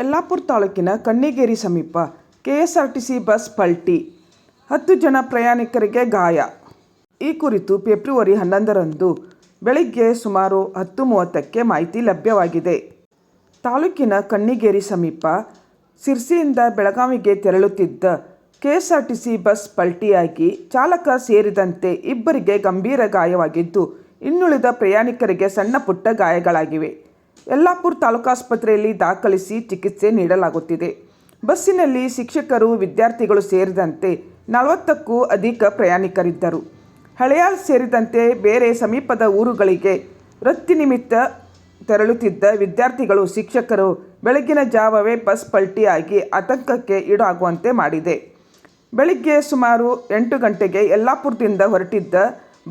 ಯಲ್ಲಾಪುರ ತಾಲೂಕಿನ ಕಣ್ಣಿಗೇರಿ ಸಮೀಪ KSRTC bus ಪಲ್ಟಿ. ಹತ್ತು ಜನ ಪ್ರಯಾಣಿಕರಿಗೆ ಗಾಯ. ಈ ಕುರಿತು ಫೆಬ್ರವರಿ ಹನ್ನೊಂದರಂದು ಬೆಳಿಗ್ಗೆ ಸುಮಾರು ಹತ್ತು ಮೂವತ್ತಕ್ಕೆ ಮಾಹಿತಿ ಲಭ್ಯವಾಗಿದೆ. ತಾಲೂಕಿನ ಕಣ್ಣಿಗೇರಿ ಸಮೀಪ ಸಿರ್ಸಿಯಿಂದ ಬೆಳಗಾವಿಗೆ ತೆರಳುತ್ತಿದ್ದ ಕೆಎಸ್ಆರ್ಟಿಸಿ ಬಸ್ ಪಲ್ಟಿಯಾಗಿ ಚಾಲಕ ಸೇರಿದಂತೆ ಇಬ್ಬರಿಗೆ ಗಂಭೀರ ಗಾಯವಾಗಿದ್ದು, ಇನ್ನುಳಿದ ಪ್ರಯಾಣಿಕರಿಗೆ ಸಣ್ಣ ಪುಟ್ಟ ಗಾಯಗಳಾಗಿವೆ. ಯಲ್ಲಾಪುರ ತಾಲೂಕಾಸ್ಪತ್ರೆಯಲ್ಲಿ ದಾಖಲಿಸಿ ಚಿಕಿತ್ಸೆ ನೀಡಲಾಗುತ್ತಿದೆ. ಬಸ್ಸಿನಲ್ಲಿ ಶಿಕ್ಷಕರು, ವಿದ್ಯಾರ್ಥಿಗಳು ಸೇರಿದಂತೆ ನಲವತ್ತಕ್ಕೂ ಅಧಿಕ ಪ್ರಯಾಣಿಕರಿದ್ದರು. ಹಳೆಯಾಲ್ ಸೇರಿದಂತೆ ಬೇರೆ ಸಮೀಪದ ಊರುಗಳಿಗೆ ವೃತ್ತಿ ನಿಮಿತ್ತ ತೆರಳುತ್ತಿದ್ದ ವಿದ್ಯಾರ್ಥಿಗಳು, ಶಿಕ್ಷಕರು ಬೆಳಗಿನ ಜಾವವೇ ಬಸ್ ಪಲ್ಟಿಯಾಗಿ ಆತಂಕಕ್ಕೆ ಈಡಾಗುವಂತೆ ಮಾಡಿದೆ. ಬೆಳಿಗ್ಗೆ ಸುಮಾರು ಎಂಟು ಗಂಟೆಗೆ ಯಲ್ಲಾಪುರದಿಂದ ಹೊರಟಿದ್ದ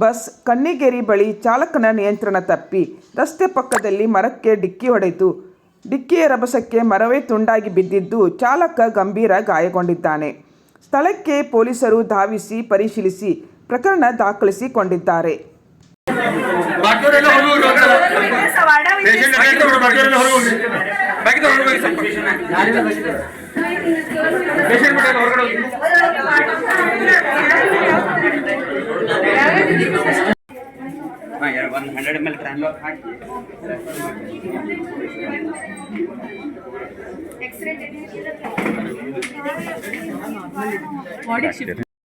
ಬಸ್ ಕಣ್ಣಿಗೇರಿ ಬಳಿ ಚಾಲಕನ ನಿಯಂತ್ರಣ ತಪ್ಪಿ ರಸ್ತೆ ಪಕ್ಕದಲ್ಲಿ ಮರಕ್ಕೆ ಡಿಕ್ಕಿ ಹೊಡೆಯಿತು. ಡಿಕ್ಕಿಯ ರಭಸಕ್ಕೆ ಮರವೇ ತುಂಡಾಗಿ ಬಿದ್ದಿದ್ದು ಚಾಲಕ ಗಂಭೀರ ಗಾಯಗೊಂಡಿದ್ದಾನೆ. ಸ್ಥಳಕ್ಕೆ ಪೊಲೀಸರು ಧಾವಿಸಿ ಪರಿಶೀಲಿಸಿ ಪ್ರಕರಣ ದಾಖಲಿಸಿಕೊಂಡಿದ್ದಾರೆ. ಒಂದು ಹಂಡ್ರೆಡ್ ಎಂ ಎಲ್ ಕ್ರಾನ್ ಹಾಕಿ